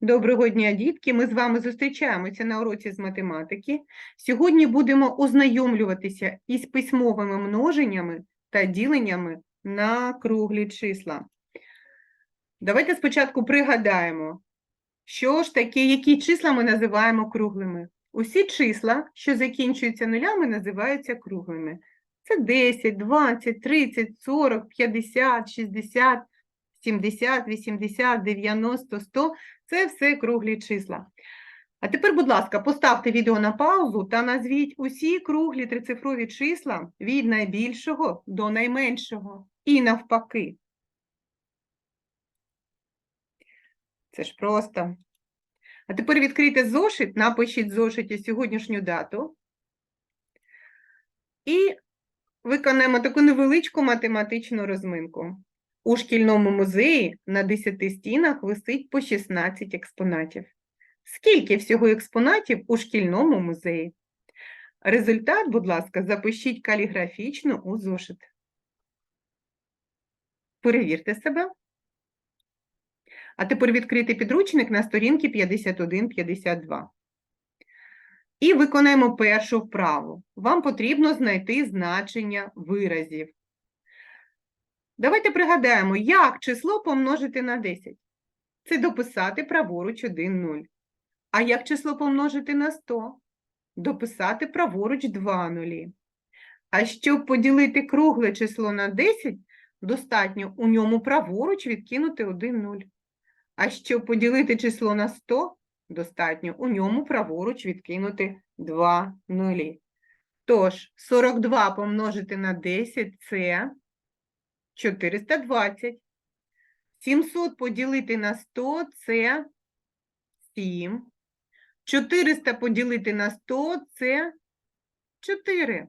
Доброго дня, дітки! Ми з вами зустрічаємося на уроці з математики. Сьогодні будемо ознайомлюватися із письмовими множеннями та діленнями на круглі числа. Давайте спочатку пригадаємо, що ж таке, які числа ми називаємо круглими. Усі числа, що закінчуються нулями, називаються круглими. Це 10, 20, 30, 40, 50, 60, 70, 80, 90, 100 це все круглі числа. А тепер, будь ласка, поставте відео на паузу та назвіть усі круглі трицифрові числа від найбільшого до найменшого і навпаки. Це ж просто. А тепер відкрийте зошит, напишіть зошиті сьогоднішню дату. І виконаємо таку невеличку математичну розминку. У шкільному музеї на 10 стінах висить по 16 експонатів. Скільки всього експонатів у шкільному музеї? Результат, будь ласка, запишіть каліграфічно у зошит. Перевірте себе. А тепер відкрити підручник на сторінки 51-52. І виконаємо першу вправу. Вам потрібно знайти значення виразів. Давайте пригадаємо, як число помножити на 10. Це дописати праворуч 1 0. А як число помножити на 100? Дописати праворуч 2 нулі. А щоб поділити кругле число на 10, достатньо у ньому праворуч відкинути 1 0. А щоб поділити число на 100, достатньо у ньому праворуч відкинути 2 нулі. Тож, 42 помножити на 10 – це 420. 700 поділити на 100 – це 7. 400 поділити на 100 – це 4.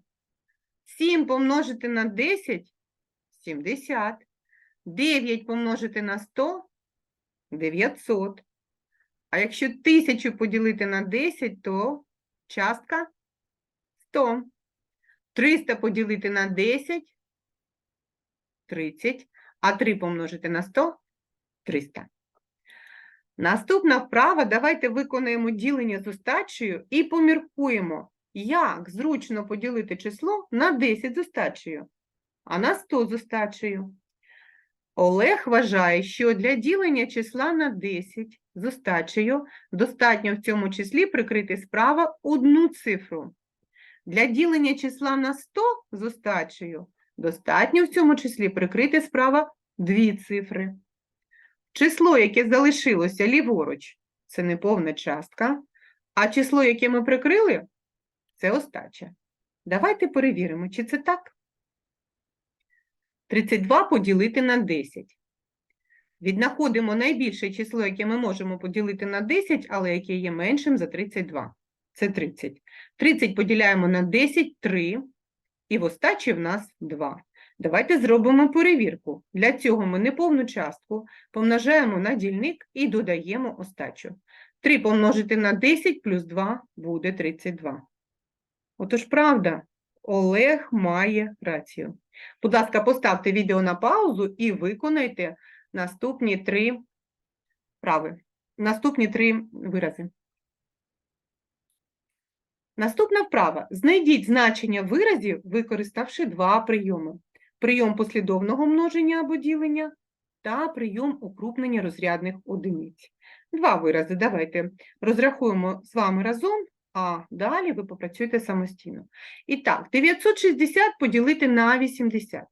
7 помножити на 10 – 70. 9 помножити на 100 – 900. А якщо 1000 поділити на 10, то частка 100. 300 поділити на 10 – 30, а 3 помножити на 100 – 300. Наступна вправа. Давайте виконаємо ділення з остачею і поміркуємо, як зручно поділити число на 10 з остачею, а на 100 з остачею. Олег вважає, що для ділення числа на 10 з остачею достатньо в цьому числі прикрити справа одну цифру. Для ділення числа на 100 з остачею достатньо в цьому числі прикрити справа дві цифри. Число, яке залишилося ліворуч, це неповна частка, а число, яке ми прикрили, це остача. Давайте перевіримо, чи це так. 32 поділити на 10. Віднаходимо найбільше число, яке ми можемо поділити на 10, але яке є меншим за 32. Це 30. 30 поділяємо на 10 – 3, і в остачі в нас 2. Давайте зробимо перевірку. Для цього ми неповну частку помножаємо на дільник і додаємо остачу. 3 помножити на 10 плюс 2 буде 32. Отож, правда, Олег має рацію. Будь ласка, поставте відео на паузу і виконайте наступні три вправи. Наступні три вирази. Наступна вправа. Знайдіть значення виразів, використавши два прийоми. Прийом послідовного множення або ділення та прийом укрупнення розрядних одиниць. Два вирази. Давайте розрахуємо з вами разом, а далі ви попрацюєте самостійно. І так, 960 поділити на 80.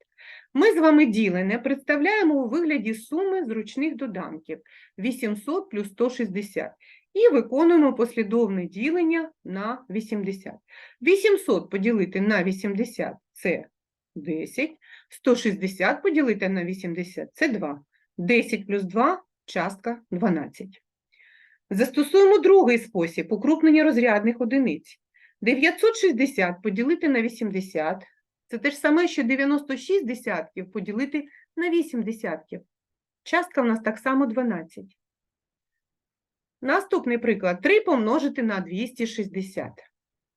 Ми з вами ділене представляємо у вигляді суми зручних доданків 800 плюс 160 і виконуємо послідовне ділення на 80. 800 поділити на 80 – це 10, 160 поділити на 80 – це 2. 10 плюс 2 – частка 12. Застосуємо другий спосіб укрупнення розрядних одиниць. 960 поділити на 80 – це те ж саме, що 96 десятків поділити на 8 десятків. Частка в нас так само 12. Наступний приклад. 3 помножити на 260.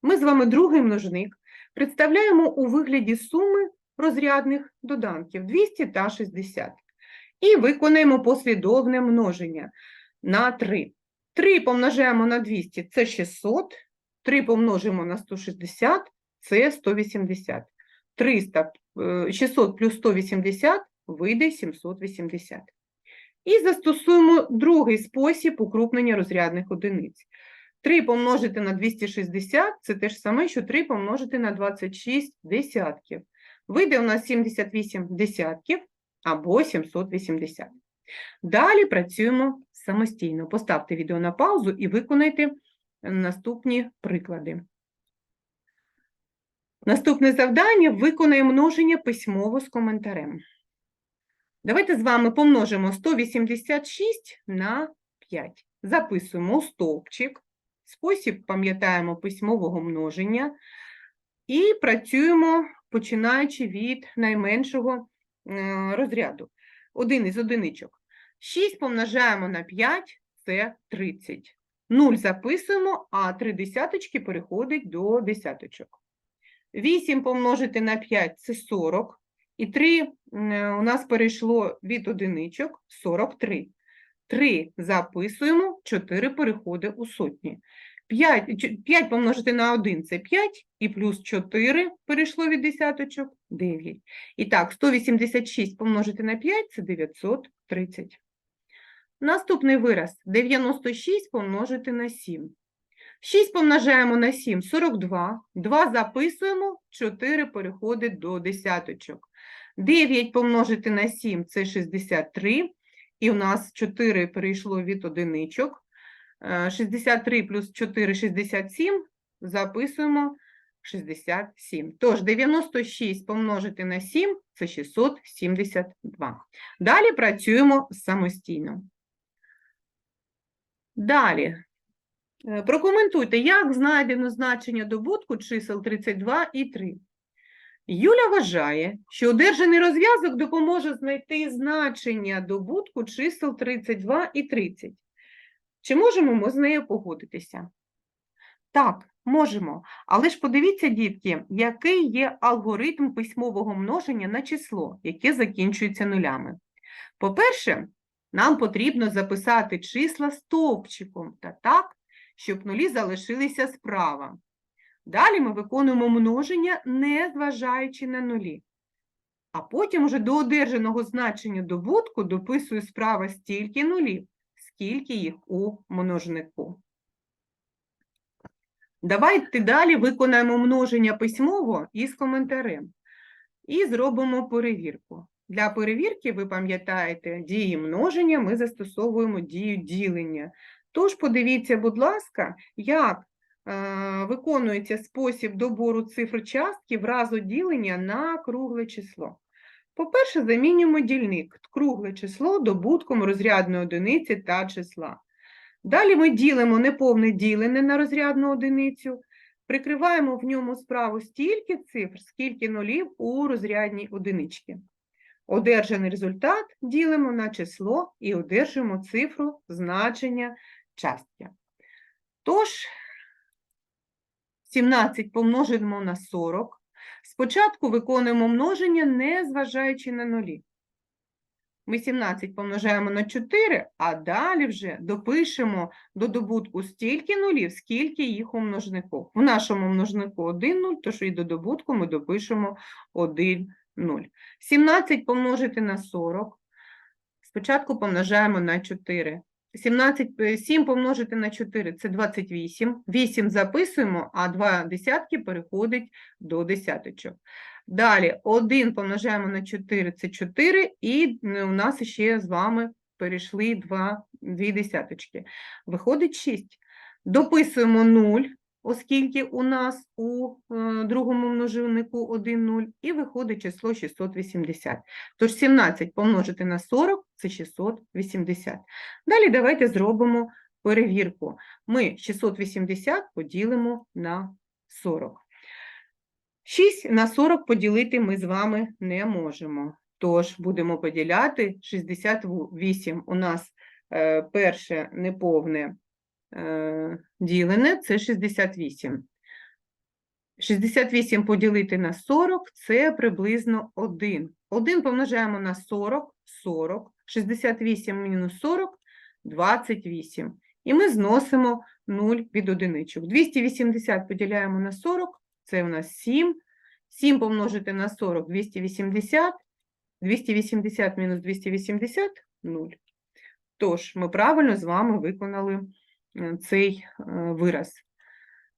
Ми з вами другий множник представляємо у вигляді суми розрядних доданків 200 та 60. І виконаємо послідовне множення на 3. 3 помножаємо на 200 – це 600. 3 помножимо на 160 – це 180. 300, е, 600 плюс 180 вийде 780. І застосуємо другий спосіб укрупнення розрядних одиниць. 3 помножити на 260 – це те ж саме, що 3 помножити на 26 десятків. Вийде у нас 78 десятків або 780. Далі працюємо самостійно. Поставте відео на паузу і виконайте наступні приклади. Наступне завдання – виконай множення письмово з коментарем. Давайте з вами помножимо 186 на 5. Записуємо у стовпчик. Спосіб пам'ятаємо письмового множення. І працюємо, починаючи від найменшого е, розряду. Один із одиничок. 6 помножаємо на 5 – це 30. 0 записуємо, а 3 десяточки переходить до десяточок. 8 помножити на 5 – це 40. І 3 у нас перейшло від одиничок – 43. 3 записуємо, 4 переходить у сотні. 5, 5 помножити на 1 – це 5, і плюс 4 перейшло від десяточок – 9. І так, 186 помножити на 5 – це 930. Наступний вираз – 96 помножити на 7. 6 помножаємо на 7 – 42. 2 записуємо, 4 переходить до десяточок. 9 помножити на 7 – це 63. І у нас 4 перейшло від одиничок. Е, 63 плюс 4 – 67. Записуємо 67. Тож 96 помножити на 7 – це 672. Далі працюємо самостійно. Далі. Е, Прокоментуйте, як знайдено значення добутку чисел 32 і 3. Юля вважає, що одержаний розв'язок допоможе знайти значення добутку чисел 32 і 30. Чи можемо ми з нею погодитися? Так, можемо. Але ж подивіться, дітки, який є алгоритм письмового множення на число, яке закінчується нулями. По-перше, нам потрібно записати числа стовпчиком та так, щоб нулі залишилися справа. Далі ми виконуємо множення, не зважаючи на нулі. А потім уже до одержаного значення добутку дописую справа стільки нулів, скільки їх у множнику. Давайте далі виконаємо множення письмово із коментарем. І зробимо перевірку. Для перевірки, ви пам'ятаєте, дії множення ми застосовуємо дію ділення. Тож подивіться, будь ласка, як е, виконується спосіб добору цифр частки в разу ділення на кругле число. По-перше, замінюємо дільник кругле число добутком розрядної одиниці та числа. Далі ми ділимо неповне ділене на розрядну одиницю, прикриваємо в ньому справу стільки цифр, скільки нулів у розрядній одиничці. Одержаний результат ділимо на число і одержуємо цифру значення частки. Тож, 17 помножимо на 40. Спочатку виконуємо множення, не зважаючи на нулі. Ми 17 помножаємо на 4, а далі вже допишемо до добутку стільки нулів, скільки їх у множнику. В нашому множнику 1 0, тож і до добутку ми допишемо 1 0. 17 помножити на 40. Спочатку помножаємо на 4. 17, е, 7 помножити на 4 – це 28. 8 записуємо, а 2 десятки переходить до десяточок. Далі 1 помножаємо на 4 – це 4, і у нас ще з вами перейшли 2, 2 десяточки. Виходить 6. Дописуємо 0, оскільки у нас у е, другому множильнику 1 0, і виходить число 680. Тож 17 помножити на 40 – це 680. Далі давайте зробимо перевірку. Ми 680 поділимо на 40. 6 на 40 поділити ми з вами не можемо. Тож будемо поділяти 68. У нас е, перше неповне ділене – це 68. 68 поділити на 40 – це приблизно 1. 1 помножаємо на 40 – 40. 68 мінус 40 – 28. І ми зносимо 0 від одиничок. 280 поділяємо на 40, це у нас 7. 7 помножити на 40 – 280. 280 мінус 280 – 0. Тож, ми правильно з вами виконали цей е, вираз.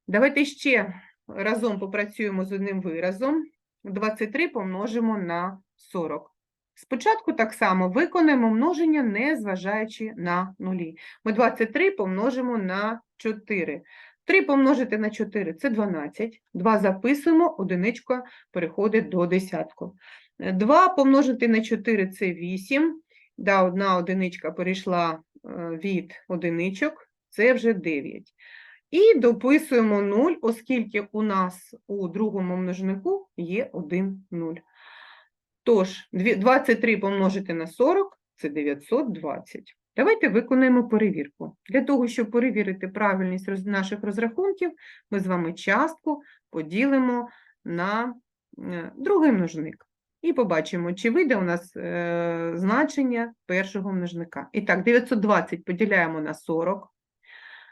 Давайте ще разом попрацюємо з одним виразом. 23 помножимо на 40. Спочатку так само виконаємо множення, не зважаючи на нулі. Ми 23 помножимо на 4. 3 помножити на 4 – це 12. 2 записуємо, одиничка переходить до десятку. 2 помножити на 4 – це 8. Да, одна одиничка перейшла е, від одиничок, це вже 9. І дописуємо 0, оскільки у нас у другому множнику є 1 0. Тож, 23 помножити на 40 – це 920. Давайте виконаємо перевірку. Для того, щоб перевірити правильність наших розрахунків, ми з вами частку поділимо на е, другий множник. І побачимо, чи вийде у нас е, значення першого множника. І так, 920 поділяємо на 40.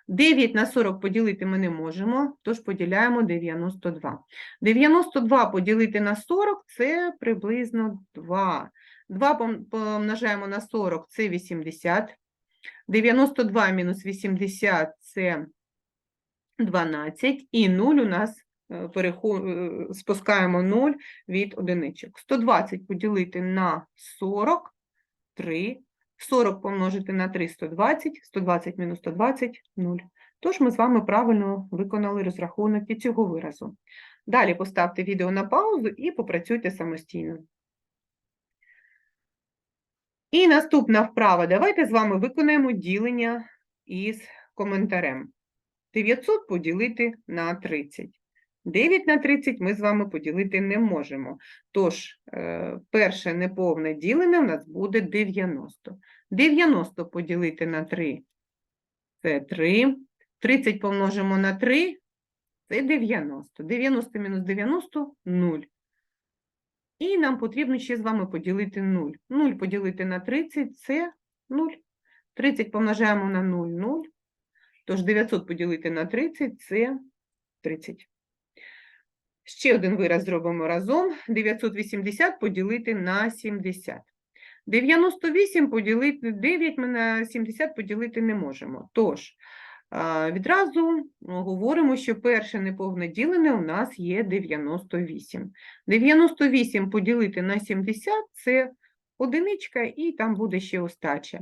9 на 40 поділити ми не можемо, тож поділяємо 92. 92 поділити на 40 – це приблизно 2. 2 помножаємо на 40 – це 80. 92 мінус 80 – це 12. І 0 у нас е, е, спускаємо 0 від одиничок. 120 поділити на 40 – 3. 40 помножити на 3 – 120, 120 мінус 120 – 0. Тож ми з вами правильно виконали розрахунок і цього виразу. Далі поставте відео на паузу і попрацюйте самостійно. І наступна вправа. Давайте з вами виконаємо ділення із коментарем. 900 поділити на 30. 9 на 30 ми з вами поділити не можемо. Тож, е, перше неповне ділене в нас буде 90. 90 поділити на 3 – це 3. 30 помножимо на 3 – це 90. 90 мінус 90 – 0. І нам потрібно ще з вами поділити 0. 0 поділити на 30 – це 0. 30 помножаємо на 0 – 0. Тож 900 поділити на 30 – це 30. Ще один вираз зробимо разом. 980 поділити на 70. 98 поділити 9 ми на 70 поділити не можемо. Тож, відразу говоримо, що перше неповне ділене у нас є 98. 98 поділити на 70 – це одиничка, і там буде ще остача.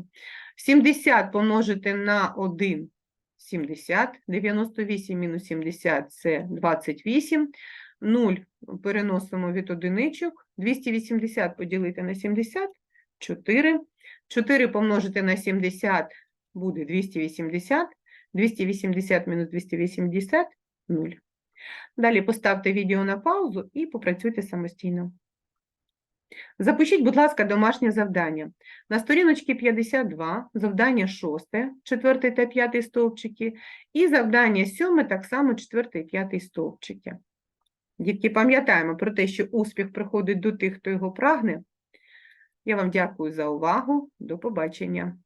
70 помножити на 1 – 70. 98 мінус 70 – це 28. 0 переносимо від одиничок. 280 поділити на 70 – 4. 4 помножити на 70 буде 280. 280 мінус 280 – 0. Далі поставте відео на паузу і попрацюйте самостійно. Запишіть, будь ласка, домашнє завдання. На сторіночці 52 завдання 6, 4 та 5 стовпчики, і завдання 7 так само 4 і 5 стовпчики. Дітки, пам'ятаємо про те, що успіх приходить до тих, хто його прагне. Я вам дякую за увагу. До побачення.